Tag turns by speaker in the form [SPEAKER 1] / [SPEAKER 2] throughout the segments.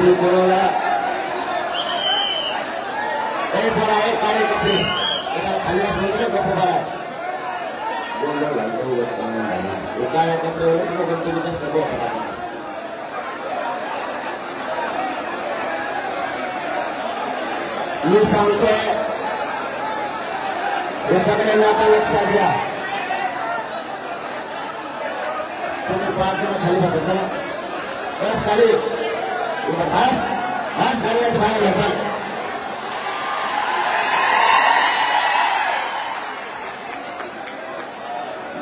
[SPEAKER 1] तुम्ही बोलवला ए बोला आहे काळे कपडे कशाला खाली बस म्हणतो ना गप्प बरा गोंधळ घालतो उगाच कामं घालणार. हे कपडे होते मग तुम्ही जास्त बोट मी सांगतोय हे सगळ्यांना आता लक्षात घ्या तुम्ही पाच जण खाली बसा चला बस खाली इथं बस बस खाली आणि बाहेर घेतात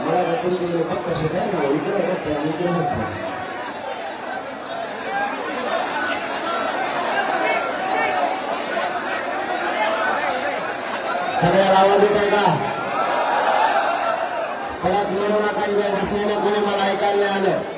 [SPEAKER 1] मला वाटतं तुमचे जे सुद्धा ना इकडे बघतो आणि इकडे बघतो सगळ्याला आवाज येतोय का? परत म्हणू काही बसलेलं कोणी मला ऐकायला आलं.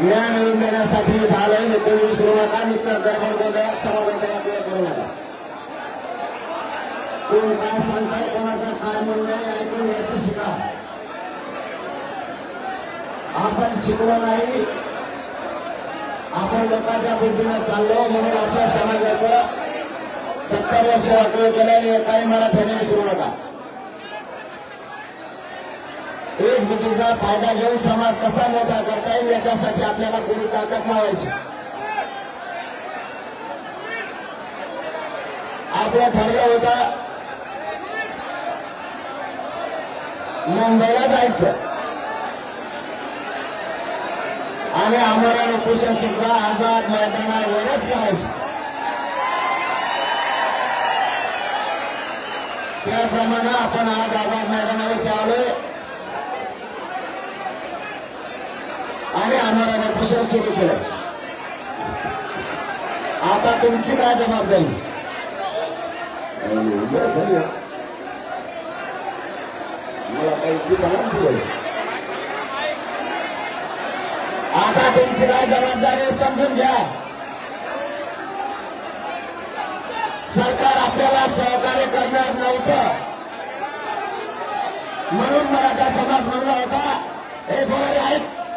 [SPEAKER 1] ज्ञान मिळवून देण्यासाठी झालंय हे कोणी विसरू नका नुसतं गडबड गोंधळात समाजाचा आपल्याला करू नका. कोण काय सांगताय कोणाचा काय म्हणणं ऐकून घ्यायचं शिका. आपण शिकलो नाही. आपण लोकांच्या बुद्धीनं चाललो म्हणून आपल्या समाजाचं सत्तर वर्ष वाटलं गेलं हे काही मराठ्याने विसरू नका. एकजुटीचा फायदा घेऊन समाज कसा मोठा करता येईल याच्यासाठी आपल्याला पूर्ण ताकद लावायची. आपलं ठरलं होतं मुंबईला जायचं. आणि आम्हाला उपोषण सुद्धा आझाद मैदानावरच करायचं. त्याप्रमाणे आपण आज आझाद मैदानावर आलोय. आणि आम्हाला उपोषण सुरू केलं. आता तुमची काय जबाबदारी? बरं झाली मला काही दिसायला पुढे. आता तुमची काय जबाबदारी आहे समजून घ्या. सरकार आपल्याला सहकार्य करणार नव्हतं. म्हणून मराठा समाज म्हणला होता हे बोलारे आहेत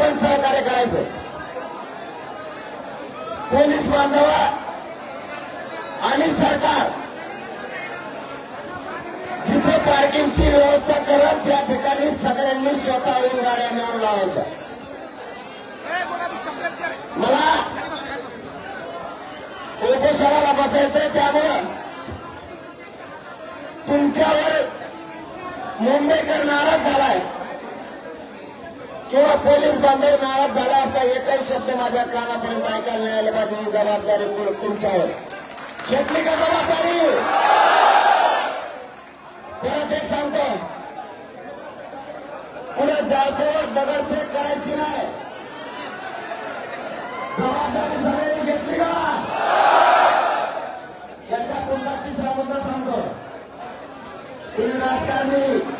[SPEAKER 1] आपण सहकार्य करायचं. पोलीस बांधव आणि सरकार जिथे पार्किंगची व्यवस्था करत त्या ठिकाणी सगळ्यांनी स्वतःहून गाड्या नेऊन लावायच्या. मला उपोषणाला बसायचंय त्यामुळं तुमच्यावर मुंबईकर नाराज झालाय. किंवा पोलीस बांधव नाराज झाला असा एकही शब्द माझ्या कानापर्यंत ऐकायला नाही आले. माझी ही जबाबदारी तुमच्यावर. घेतली का जबाबदारी? परत एक सांगतो. पुढे जाळपोर दगडफेक करायची नाही. जबाबदारी सगळ्यांनी घेतली का? याच्या पुन्हा तिसरा मुद्दा सांगतो. तुम्ही राजकारणी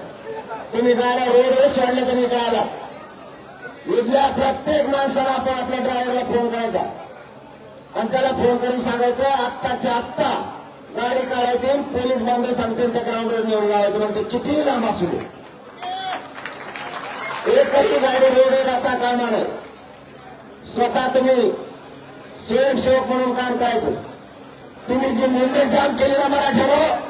[SPEAKER 1] तुम्ही गाड्या रोडवर सोडल्या तरी इकडे आला इथल्या प्रत्येक माणसाला आपण आपल्या ड्रायव्हरला फोन करायचा. आणि त्याला फोन करून सांगायचं आत्ताच्या आत्ता गाडी काढायची पोलीस बांधव सांगतील त्या ग्राउंडवर नेऊन लावायचं. मग कितीही लांब असू दे. एकही गाडी रोडवर आता कामा नाही स्वतः तुम्ही स्वयंसेवक म्हणून काम करायचं. तुम्ही जी मुंबई जाम केली ना मराठ्यावर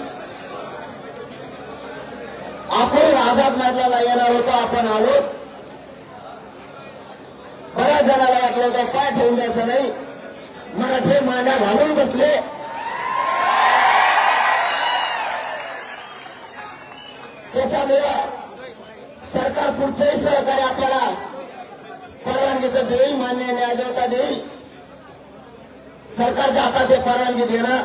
[SPEAKER 1] आपण आझाद मैदानाला येणार होतो आपण आलो बऱ्याच जणाला वाटलं होतं पाय ठेवून द्यायचं नाही. मराठे मांड्या घालून बसले. त्याच्यामुळे सरकार पुढचंही सहकार्य आपल्याला परवानगीचं देईल मान्य न्यायदेवता देईल. सरकारच्या हातात हे परवानगी देणं.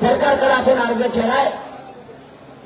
[SPEAKER 1] सरकारकडे आपण अर्ज केलाय.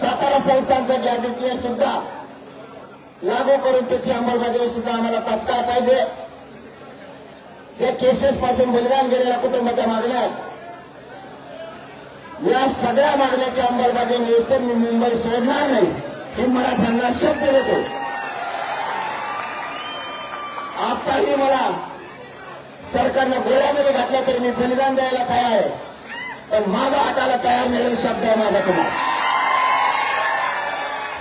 [SPEAKER 1] सातारा संस्थांचं गॅजेटियर सुद्धा लागू करून त्याची अंमलबजावणी सुद्धा आम्हाला तात्काळ पाहिजे. जे केसेस पासून बलिदान गेलेल्या कुटुंबाच्या मागण्या या सगळ्या मागण्याची अंमलबजावणी व्यवस्थेत मी मुंबई सोडणार नाही हे मराठ्यांना शब्द देतो. आताही मला सरकारनं गोळ्या जरी घातल्या तरी मी बलिदान द्यायला तयार आहे पण माझा हाताला तयार नाही शब्द आहे माझा तुम्हाला.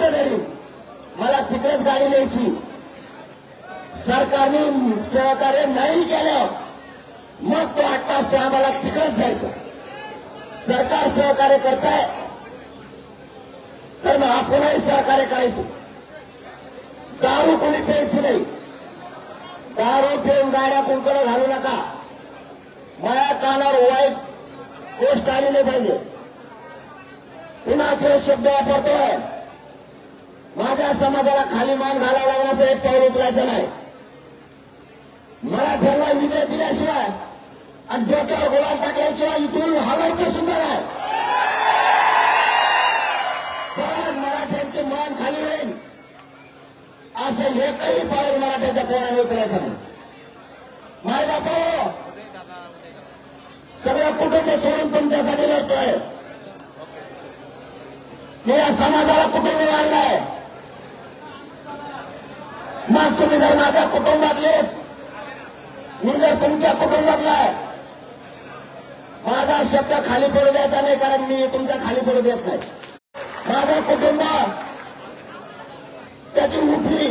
[SPEAKER 1] हट्ट धरी मला तिकडेच गाडी न्यायची. सरकारने सहकार्य नाही केलं मग तो आठ तास तो आम्हाला तिकडच जायचं. सरकार सहकार्य करताय तर मग आपणही सहकार्य करायचं. दारू कोणी प्यायची नाही. दारू पिऊन गाड्या कुंकडे घालू नका. माया कानावर वाईट गोष्ट आली नाही पाहिजे. पुन्हा ते शब्द वापरतोय. माझ्या समाजाला खाली मान घालावा लागण्याचं एक पाऊल उचलायचं नाही. मराठ्यांना विजय दिल्याशिवाय आणि डोक्यावर गोळा टाकल्याशिवाय इथून हवायचं सुद्धा नाही. पण मराठ्यांचे मान खाली होईल. असं एकही पाऊल मराठ्याच्या पोराने उचलायचं नाही. माय बापा! सगळं कुटुंब सोडून तुमच्यासाठी लढतोय. मी या समाजाला कुटुंब मानलाय. मग तुम्ही जर माझ्या कुटुंबातले मी जर तुमच्या कुटुंबातला आहे. माझा शब्द खाली पडू द्यायचा नाही कारण मी तुमचा खाली पडू देत नाही. माझं कुटुंब त्याची उभी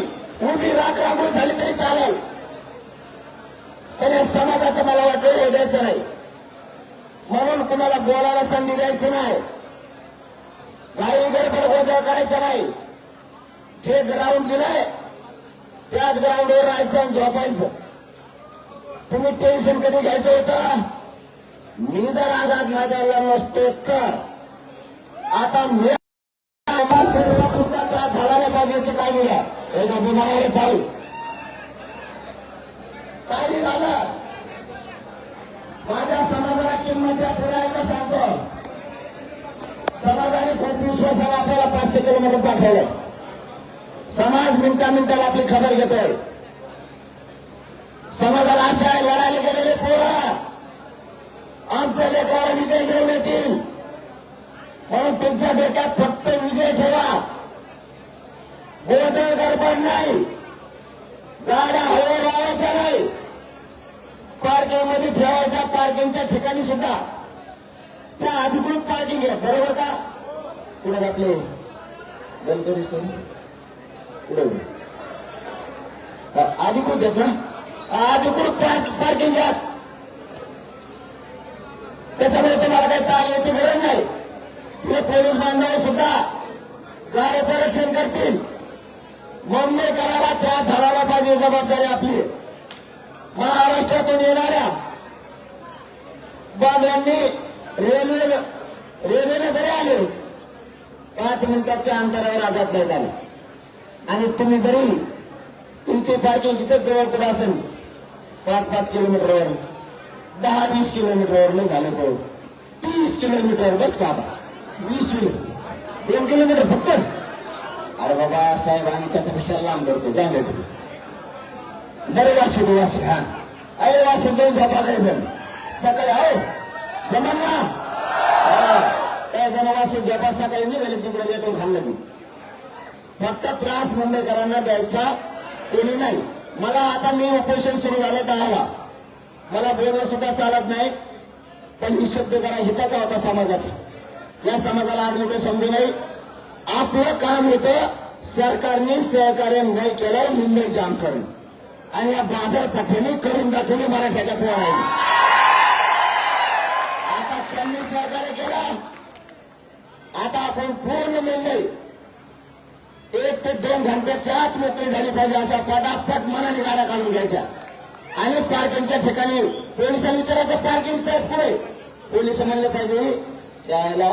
[SPEAKER 1] उभी राख राखून झाली तरी चालेल. पण या समाजाचं मला वाटलं हे द्यायचं नाही. म्हणून कुणाला बोलायला संधी द्यायची नाही. काही गडबड गोंधळ करायचा नाही. जे ग्राउंड दिलंय त्याच ग्राउंडवर राहायचं आणि झोपायचं. तुम्ही टेन्शन कधी घ्यायचं होतं? मी जर आझाद माझ्याला नसतो तर. आता मी शरीरात सुद्धा त्रास झाला नाही पाहिजे याची काळजी घ्या. एकदा बिमारी चालू काही झालं? माझ्या समाजाला किंमत त्या पुढे ऐका सांगतो. समाजाने खूप विश्वासाला आपल्याला पाचशे किलोमीटर पाठवलं. समाज मिनिटा मिनिटाला आपली खबर घेतोय. समाजाला आशा आहे लढायला गेलेले पोरं. आमच्या लेकराला विजय घेऊन येतील. म्हणून तुमच्या बेटात फक्त विजय ठेवा. गोदळ गडबड नाही. गाड्या हवे लावायच्या नाही. पार्किंगमध्ये ठेवायच्या पार्किंगच्या ठिकाणी सुद्धा. त्या अधिकृत पार्किंग आहे बरोबर का? पुढे आपले गणपती सर. पुढे अधिकृत आहेत ना? अधिकृत पार्किंग घ्या. त्याच्यामुळे तुम्हाला काही ताण याची गरज नाही. तिथे पोलीस बांधव सुद्धा गाड्याचं रक्षण करतील. मुंबई करायला त्रास झाला पाहिजे जबाबदारी आपली. महाराष्ट्रातून येणाऱ्या बांधवांनी रेल्वे रेल्वेला जरी आले पाच मिनिटाच्या अंतरावर आझाद नाही झाले. आणि तुम्ही जरी तुमचे पार्किंग तिथेच जवळ कुठे असेल पाच पाच किलोमीटरवर दहा वीस किलोमीटरवर नाही झालं तर तीस किलोमीटर बस का आता वीस किलो दोन किलोमीटर फक्त? अरे बाबा साहेब आम्ही त्याच्यापेक्षा लांब धरतो जाऊ दे तुम्ही. बरे वाशी वाशी हा. अरे वाशी जाऊन झोपा काय जण सकाळी हो. जमा ना? हा. काय जण वाशी झोपा सकाळी निघाले तिकडे लेटून खाल्लं तुम्ही फक्त त्रास मुंबईकरांना द्यायचा कोणी नाही. मला आता मी उपोषण सुरू झालं दहाला. मला बोलणं सुद्धा चालत नाही. पण ही शब्द जरा हिताचा होता समाजाचा. या समाजाला आज मोठं समजू नाही आपलं काम होतं सरकारने सहकार्य नाही केलं मुंबई जाम करून. आणि या बाजार पठ्याने करून दाखवले मराठ्याच्या पोराने. आता त्यांनी सहकार्य केलं. आता आपण पूर्ण मुंबई एक ते दोन घंट्याच्या आत मोकळी झाली पाहिजे अशा पटापट मनाने गाड्या काढून घ्यायच्या. आणि पार्किंगच्या ठिकाणी पोलिसांनी विचारायचं पार्किंग साहेब पुढे पोलीस म्हणले पाहिजे त्याला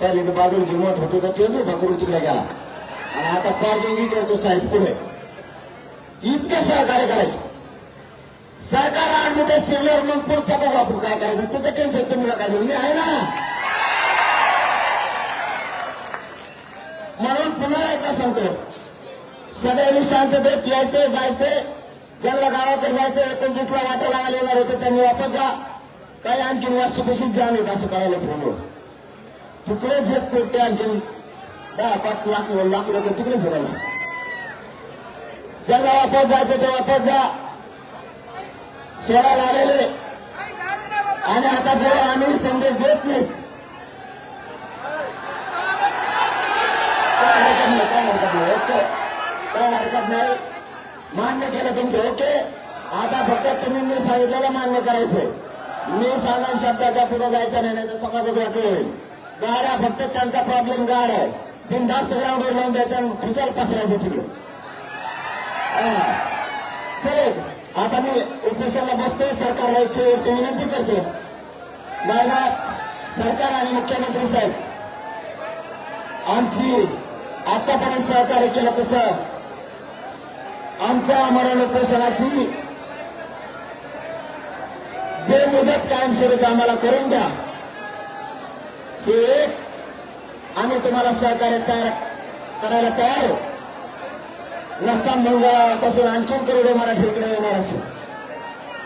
[SPEAKER 1] पहिले तर बाजूला जिमत होतो तर तेच उभा करून तिकडे गेला. आणि आता पार्किंग विचारतो साहेब पुढे इतकं सहकार्य करायचं. सरकार आठ मोठ्या शिरल्यावर मग पुढचा बघू आपण काय करायचं. तिथं टेन्शन तुम्ही नका घेऊन. आहे ना. म्हणून पुन्हा एकदा सांगतो. सगळ्यांनी शांततेत यायचे जायचे. ज्यांना गावाकडे जायचं एकोणतीसला वाटा लावायला येणार होतं त्यांनी वापस जा. काही आणखीन वाजच्यापाशी जाम येत असं कळायला फोनवर तिकडेच घेत पोटते आणखीन दहा पाच लाख लाख लोक तिकडेच राहिले ज्यांना वापस जायचं ते वापस जा. सोडायला आलेले आणि आता जेव्हा आम्ही संदेश देत नाही हरकत नाही काय हरकत नाही ओके काय हरकत नाही मान्य केलं तुमचं ओके आता फक्त तुम्ही मी सांगितलेलं मान्य करायचंय मी सांगा शब्दाच्या पुढे जायचं नाही नाही तर समाजात वाटलं होईल गाड्या फक्त त्यांचा प्रॉब्लेम गाड आहे बिनधास्त ग्राउंडवर लावून द्यायचं आणि खुशाल पसरायचं तिकडे हा. चल आता मी उपोषणाला बसतो सरकारला एक शेवटची विनंती करतो नाही सरकार आणि मुख्यमंत्री साहेब आमची आतापर्यंत सहकार्य केलं तसं. आमच्या मरण उपोषणाची बेमुदत कायमस्वरूपी आम्हाला करून द्या. हे एक आम्ही तुम्हाला सहकार्य तयार करायला तयार आहोत. नसता मंगळापासून आणखीन करोडो मराठी इकडे येणाराचे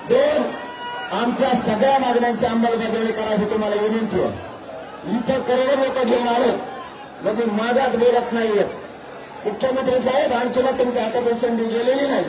[SPEAKER 1] दोन आमच्या सगळ्या मागण्यांची अंमलबजावणी करा ही तुम्हाला विनंती आहे. इथं करोडो लोक घेऊन आलो. म्हणजे माझ्यात बोलत नाहीये. मुख्यमंत्री साहेब आणखी मग तुमच्या हातात संधी गेलेली नाही.